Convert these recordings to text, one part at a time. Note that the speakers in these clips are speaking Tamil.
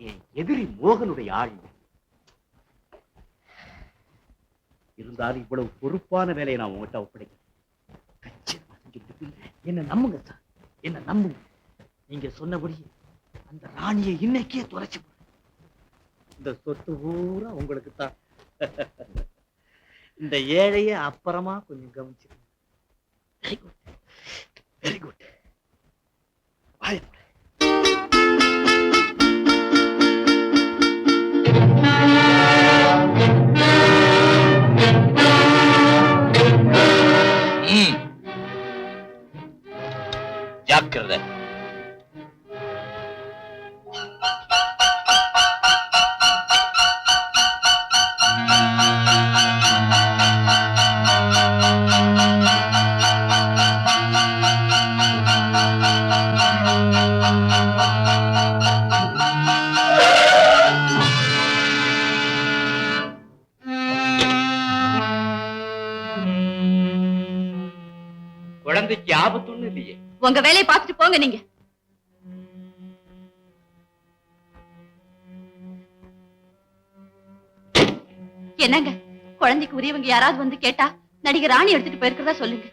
என் எதிரி மோகனுடைய ஆள் இருந்தாலும் இவ்வளவு பொறுப்பான வேலையை நான் உங்ககிட்ட ஒப்படைக்கிறேன். என்ன நம்புங்க சார்? என்ன நம்புங்க? நீங்க சொன்னபடி அந்த ராணியை இன்னைக்கே தொலைச்சு போடு. இந்த சொத்து பூரா உங்களுக்கு தான். இந்த ஏழைய அப்புறமா கொஞ்சம் கவனிச்சு வெரி குட் வெரி குட் குழந்தைக்கு ஆபத்துன்னு இல்லையே. உங்க வேலையை பார்த்துட்டு போங்க நீங்க. என்னங்க? குழந்தைக்கு உரியவங்க யாராவது வந்து கேட்டா நடிகை ராணி எடுத்துட்டு போயிருக்கிறதா சொல்லுங்க.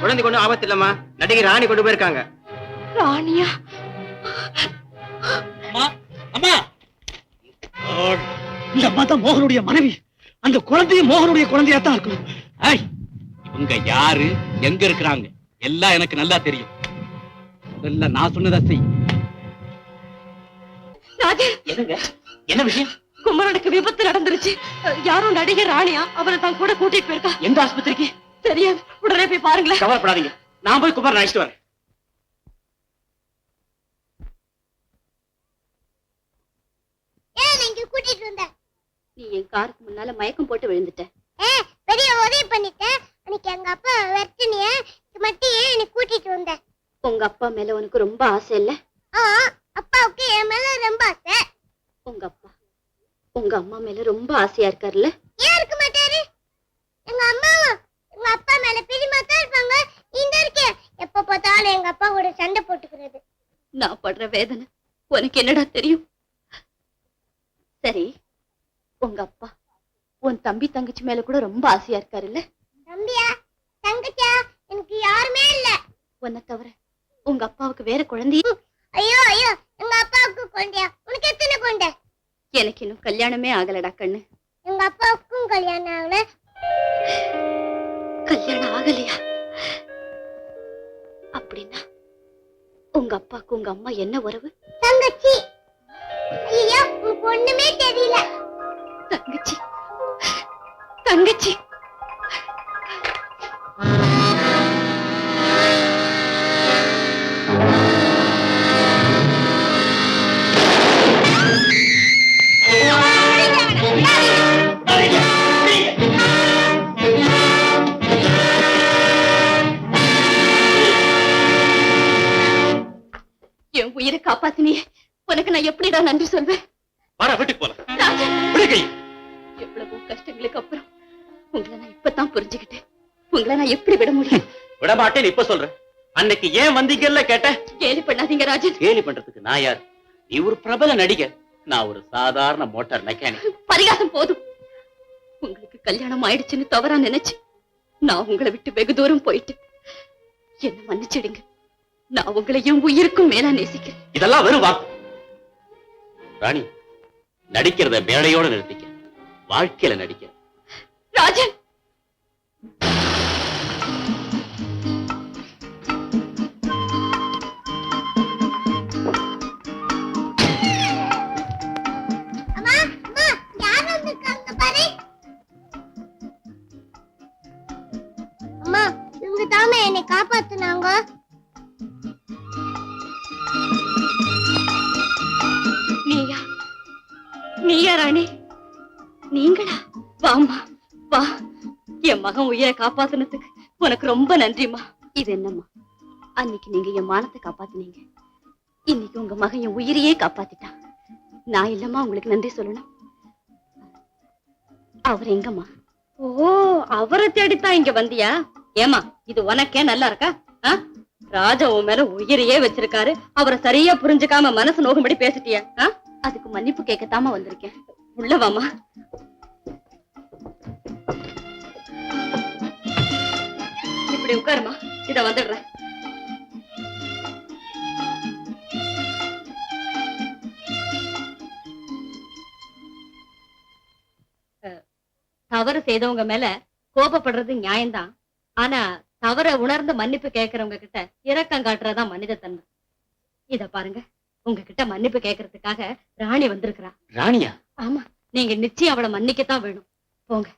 குழந்தைக்கு ஒண்ணும் ஆபத்து இல்லம்மா. நடிகை ராணி கொண்டு போயிருக்காங்க. ராணியா? அம்மா! இந்த அம்மா தான் மோகனுடைய மனைவி. அந்த குழந்தையும் மோகனுடைய குழந்தையா தான் இருக்கணும். ஏய், இவங்க யாரு? எங்க இருக்கிறாங்க? எல்லாம் எனக்கு நல்லா தெரியும். முதல்ல நான் சொன்னதா செய். என்னங்க? என்ன விஷயம்? குமரனுக்கு விபத்து நடந்துருச்சு. யாரும் நடிகை ராணியா அவரை தான் கூட கூட்டிட்டு போயிருக்கா. எந்த ஆஸ்பத்திரிக்கு? தெரியாது. உடனே போய் பாருங்களேன். கவலைப்படாதீங்க. நான் போய் குமார் அழைச்சிட்டு வரேன் ஏன் இங்க கூட்டிட்டு வந்த நீ என் காருக்கு முன்னால மயக்கம் போட்டு விழுந்துட்ட. ஏ பெரிய உதவி பண்ணிட்டேன் அன்னைக்கு எங்க அப்பா வெட்டினிய மட்டும் ஏன் என்னை கூட்டிட்டு வந்த. உங்க அப்பா மேல உனக்கு ரொம்ப ஆசை இல்ல? ஆ அப்பாவுக்கு என் மேல ரொம்ப ஆசை. உங்க அப்பா உங்க அம்மா மேல ரொம்ப ஆசையா இருக்காருல்ல ஏன் இருக்க மாட்டாரு? எங்க அம்மாவும் எங்க அப்பா மேல பிரியமா தான் இருப்பாங்க. இந்த இருக்கே எப்ப பார்த்தாலும் எங்க அப்பா கூட சண்டை போட்டுக்கிறது. நான் படுற வேதனை உனக்கு என்னடா தெரியும்? சரி உங்க அப்பா. உன் தம்பி தங்கச்சி மேல கூட ரொம்ப ஆசையா இருக்காருல்ல? தம்பியா? தங்கச்சியா எனக்கு யாருமே இல்ல. உன்னை தவிர உங்க அப்பாவுக்கு வேற குழந்தை ஐயோ ஐயோ எங்க அப்பாவுக்கு கொண்டையா உனக்கு எத்தனை கொண்டை எனக்கு இன்னும் கல்யாணமே ஆகலடா கண்ணு. எங்க அப்பாவுக்கும் கல்யாணம் ஆகல. கல்யாணம் ஆகலையா? அப்படின்னா உங்க அப்பாக்கு உங்க அம்மா என்ன உறவு? தங்கச்சி. தங்கச்சி. என் உயிரை காப்பாத்தினியே. உனக்கு நான் எப்படிடா நன்றி சொல்வேன்? வாடா வீட்டுக்கு போலாம். எவ்வளவோ கஷ்டங்களுக்கு அப்புறம் உங்களை நான் இப்பதான் புரிஞ்சுக்கிட்டேன். உங்களை நான் எப்படி விட முடியும்? விட மாட்டேன்னு இப்ப சொல்றேன். அன்னைக்கு ஏன் வந்தீங்கல்ல கேட்ட? கேலி பண்ணாதீங்க ராஜன். கேலி பண்றதுக்கு நான் யார்? நீ ஒரு பிரபல நடிகர் நான் ஒரு சாதாரண மோட்டார் மெக்கானிக் பரிகாசம் போதும். உங்களுக்கு கல்யாணம் ஆயிடுச்சுன்னு தவறா நினைச்சு நான் உங்களை விட்டு வெகு தூரம் போயிட்டு என்ன மன்னிச்சிடுங்க. நான் உங்களை என் உயிருக்கும் மேலா நேசிக்கிறேன். இதெல்லாம் வெறும் ராணி நடிக்கிறத மேடையோட நிறுத்திக்க. வாழ்க்கையில நடிக்க ராஜன்! மகன் உயிரை காப்பாத்துனதுக்கு உனக்கு ரொம்ப நன்றிம்மா. இது என்னம்மா? அன்னைக்கு நீங்க என் மானத்தை காப்பாத்துனீங்க. இன்னைக்கு உங்க மகன் என் உயிரையே காப்பாத்திட்டான். நான் இல்லம்மா உங்களுக்கு நன்றி சொல்லணும். அவர் எங்கம்மா? ஓ அவரை தேடித்தான் இங்க வந்தியா? ஏமா இது உனக்கே நல்லா இருக்கா? ராஜா உன் மேல உயிரையே வச்சிருக்காரு. அவரை சரியா புரிஞ்சுக்காம மனசு நோகும்படி பேசிட்டிய? அதுக்கு மன்னிப்பு கேட்கத்தாம வந்திருக்கேன். உள்ள இப்படி உட்காருமா. இத வந்துடுறேன். தவறு செய்தவங்க மேல கோபப்படுறது நியாயம்தான். ஆனா தவற உணர்ந்து மன்னிப்பு கேட்கறவங்க கிட்ட இரக்கம் காட்டுறதுதான் மனித தன்மை இத பாருங்க. உங்ககிட்ட மன்னிப்பு கேட்கறதுக்காக ராணி வந்திருக்கிறா. ராணியா? ஆமா. நீங்க நிச்சயம் அவளை மன்னிக்கத்தான் வேணும். போங்க.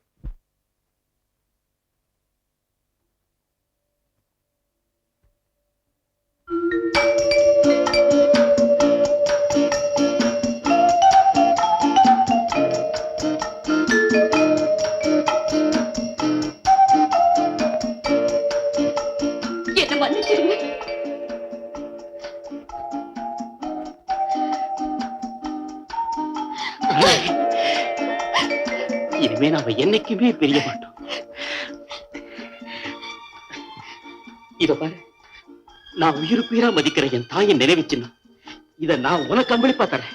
பிரிய மாட்டோம். இத பாரு. நான் உயிருக்கு உயிரா மதிக்கிற என் தாயை நினைவுச்சுன்னா இத நான் உனக்கு அம்பளிப்பா தரேன்.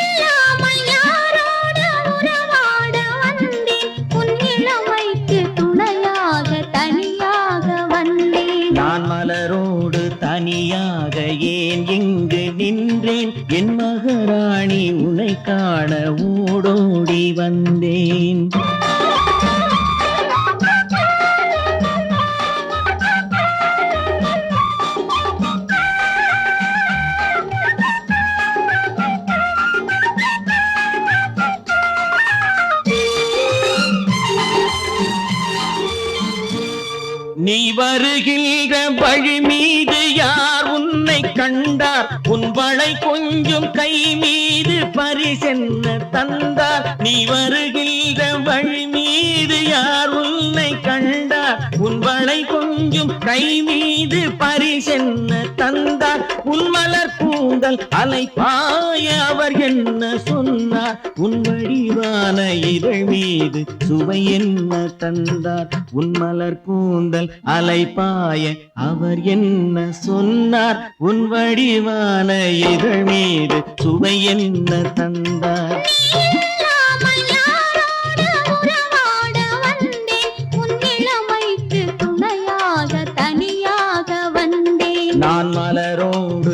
காண ஊடோடி வந்த தந்தார். உன்வளை கொஞ்சம் கை மீது பரிசென்ன தந்தார். நீ வருகின்ற வழி மீது யார் உன்னை கண்டார். உன்வளை கொஞ்சம் கை மீது பரிசென்ன தந்தார். உன் கூந்தல் அலை பாய அவர் என்ன சொன்னார்? உன் வடிவான இதழ் மீது சுவை என்ன தந்தார்? உன் மலர் கூந்தல் அலை பாய அவர் என்ன சொன்னார்? உன் வடிவான இதழ் மீது சுவை என்ன தந்தார்? நான் மலரோடு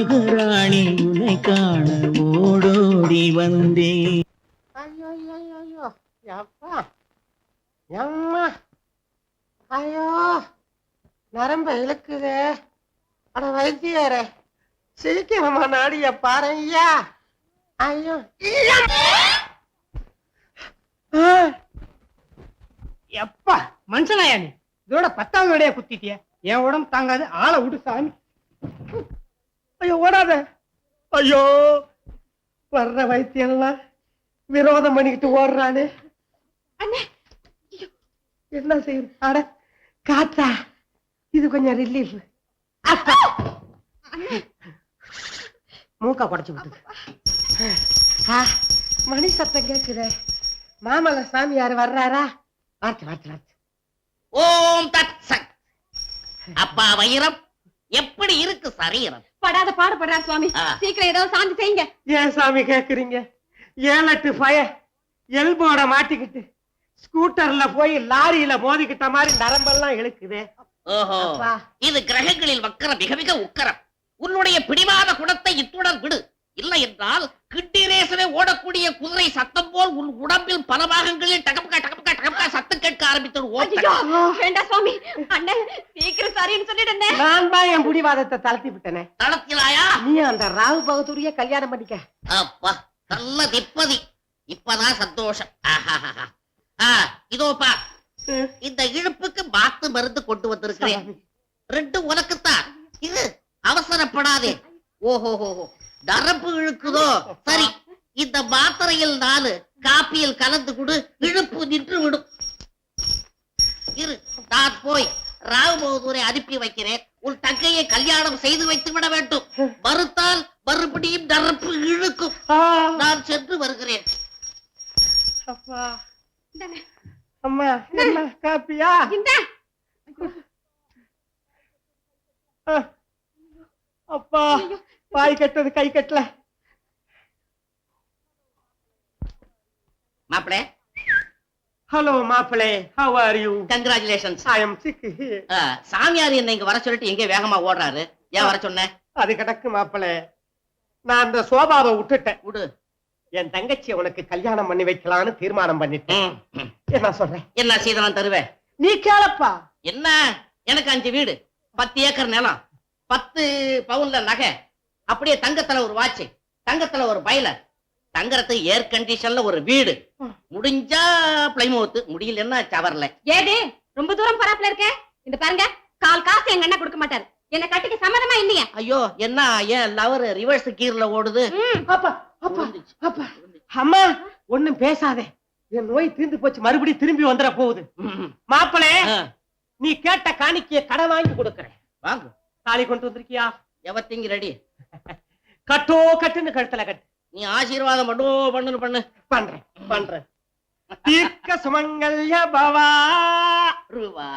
என் உன்னை காண ஓடோடி வந்தேன். ஐயோ ஐயோ ஐயோ ஐயோ எம்மா? ஐயோ நரம்ப இழுக்குதே. அட வைத்தியாரே சீக்கிரமா நாடிய பாருங்கய்யா ஐயோ எப்பா மனுஷனாயா நீ? இதோட பத்தாவது விடைய குத்திட்டிய? என் உடம்பு தாங்காது ஆளை விடு சாமி. ஐயோ ஓடாத. ஐயோ வர்ற வைத்தியெல்லாம் விரோதம் பண்ணிக்கிட்டு ஓடுறானே. என்ன செய்யுது அட காத்தா. இது கொஞ்சம் ரிலீஃப் மூக்கா குடைச்சு விட்டுது ஆ, மணி சத்தம் கேக்குதே. மாமல்ல சாமியார் வர்றாரா? வாத்து வாத்து வாத்து. ஓம் தத் அப்பா வைரம். எப்படி இருக்கு சரீரம்? படாத பாடுபடுறா சுவாமி. சீக்கிரம் ஏதாவது சாந்தி செய்யுங்க. ஏன் சாமி கேக்குறீங்க? ஏழு எட்டு பய எல்போட மாட்டிக்கிட்டு ஸ்கூட்டர்ல போய் லாரியில மோதிக்கிட்ட மாதிரி நரம்பெல்லாம் இழுக்குதே. ஓஹோ. இது கிரகங்களில் வக்கரம் மிக மிக உக்கரம். உன்னுடைய பிடிவாத குணத்தை இத்துடன் விடு. இல்லை என்றால் கிட்டிரேசவே ஓடக்கூடிய குதிரை சத்தம் போல் உன் உடம்பில் பல பாகங்களில் டகபகா டகபகா டகபகா சத்தம் கேட்க ஆரம்பித்து ஐயோ, வேண்டாம் சுவாமி. அண்ணன் சீக்கிரம் சரின்னு சொல்லிடுனே நான் தான் என் புடிவாதத்தை தளர்த்தி விட்டனே. தளத்திலாயா நீ அந்த ராவு பகதூரிய கல்யாணம் பண்ணிக்க. அப்பா நல்ல திப்பதி. இப்பதான் சந்தோஷம். இதோப்பா இந்த இழுப்புக்கு மாத்து மருந்து கொண்டு வந்திருக்கிறேன். ரெண்டு உனக்குத்தான். இது அவசரப்படாதே. ஓஹோ இழுக்குதோ சரி இந்த மாத்திரையில் நாலு காப்பியில் கலந்து கொடு இழுப்பு நின்று விடும். இரு நான் போய் ராவ் பகதூரை அனுப்பி வைக்கிறேன். உன் தங்கையை கல்யாணம் செய்து வைத்து விட வேண்டும். மறுத்தால் மறுபடியும் நரம்பு இழுக்கும். நான் சென்று வருகிறேன். அப்பா. அம்மா என்ன காப்பியா? அப்பா பாய் கட்டது கை கட்டல. மாப்பிளே. Hello மாப்பிளே how are you congratulations I am sick சாமியார் என்ன இங்க வர சொல்லிட்டு எங்க வேகமா ஓடுறாரு? ஏன் வர சொன்ன? அது கிடக்கு மாப்பிளே. நான் அந்த சோபாவை விட்டுட்டேன். விடு. என் தங்கச்சியை உனக்கு கல்யாணம் பண்ணி வைக்கலாம்னு தீர்மானம் பண்ணிட்டேன். என்ன சொல்றேன் என்ன சீதனம் தருவேன் நீ கேளப்பா. என்ன? எனக்கு அஞ்சு வீடு பத்து ஏக்கர் நிலம் பத்து பவுன்ல நகை அப்படியே தங்கத்துல ஒரு வாட்ச் தங்கத்துல ஒரு பைலர் தங்கறதுக்கு ஏர் கண்டிஷன்ல ஒரு வீடு. முடிஞ்சா பிளைமோத்து முடியலன்னா சவர்ல ஏடி ரொம்ப தூரம் பராப்புல இருக்க? இந்த பாருங்க கால் காசு எங்க அண்ணன் கொடுக்க மாட்டாரு. என்ன கட்டிக்க சம்மதமா இல்லையா? ஐயோ என்ன ஏன் லவர் ரிவர்ஸ் கீர்ல ஓடுது? அம்மா ஒண்ணும் பேசாதே. என் நோய் தீர்ந்து போச்சு மறுபடியும் திரும்பி வந்துட போகுது. மாப்பிளே நீ கேட்ட காணிக்கைய கடை வாங்கி கொடுக்கறேன். வாங்க. தாலி கொண்டு வந்திருக்கியா? Everything ready? கட்டோ கட்டுன்னு கழுத்துல கட்டு. நீ ஆசீர்வாதம் பண்ணு பண்ணு பண்ணு. பண்றேன். பண்றேன். தீர்க்க சுமங்கல்ய பவா. ரூபா.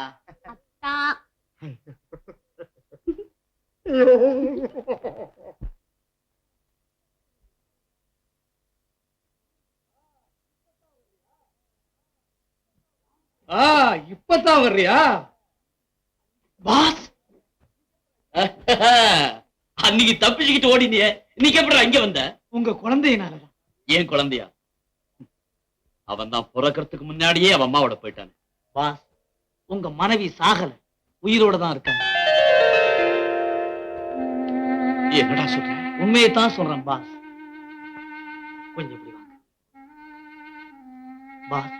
ஆ இப்பதான் வர்றியா? பாஸ். அன்னைக்கு தப்பிச்சுக்கிட்டு ஓடினியே. இன்னைக்கு எப்படி இங்க வந்த? உங்க குழந்தையினாலதான். ஏன் குழந்தையா? அவன் தான் பிறக்கறதுக்கு முன்னாடியே அவன் அம்மாவோட போயிட்டான். பாஸ் உங்க மனைவி சாகல. உயிரோட தான் இருக்காங்க. என்னடா சொல்ற? உண்மையை தான் சொல்றேன் பாஸ். கொஞ்சம் இப்படி வாங்க. பாஸ்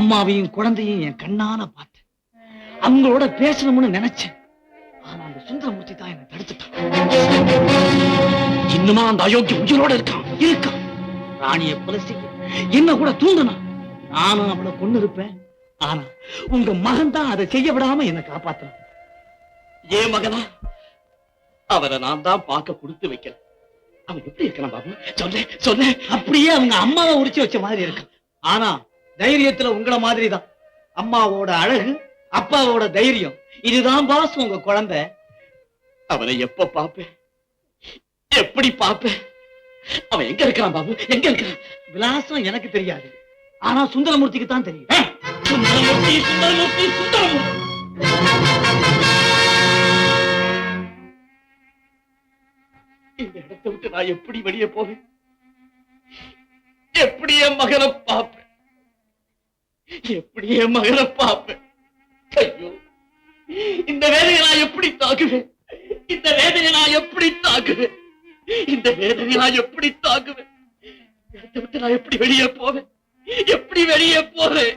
அம்மாவையும் குழந்தையும் என் கண்ணால பார்த்தேன். அவங்களோட பேசணும்னு நினைச்சேன். ஆனா அந்த சுந்தரமூர்த்தி தான் என்னை தடுத்துட்டான். இன்னுமா அந்த அயோக்கிய உயிரோட இருக்கான்? இருக்கான் ராணிய கொலை செய்ய. என்ன கூட தூண்டினான் நானும் அவளை கொண்டு இருப்பேன் ஆனா உங்க மகன் தான் அதை செய்ய விடாம என்ன காப்பாத்துறான். ஏன் மகனா? அவரை நான் தான் பார்க்க கொடுத்து வைக்கிறேன் அவன் எப்படி இருக்கான் பாபு? சொல்ல சொல்ல அப்படியே அவங்க அம்மாவை உரிச்சு வச்ச மாதிரி இருக்கு ஆனா தைரியத்துல உங்களை மாதிரி தான் அம்மாவோட அழகு அப்பாவோட தைரியம். இதுதான் பாஸ் உங்க குழந்தை. அவரை எப்ப பாப்பேன் எப்படி பாப்பேன் அவன் எங்க இருக்கிறான் பாபு? எங்க இருக்கிறான்? விலாசம் எனக்கு தெரியாது. ஆனா சுந்தரமூர்த்திக்கு தான் தெரியும். சுந்தரமூர்த்தி சுந்தரமூர்த்தி சுந்தரமூர்த்தி! இந்த இடத்தை விட்டு நான் எப்படி வெளியே போவேன்? எப்படி என் மகனை பார்ப்பேன்? எப்படி என் மகனை பார்ப்பேன்? ஐயோ இந்த வேலையை நான் எப்படி தாக்குவேன்? இந்த வேதனையை நான் எப்படி தாக்குவேன்? இந்த வேதனை நான் எப்படி தாக்குவேன் விட்டு நான் எப்படி வெளியே போவேன்? எப்படி வெளியே போவேன்?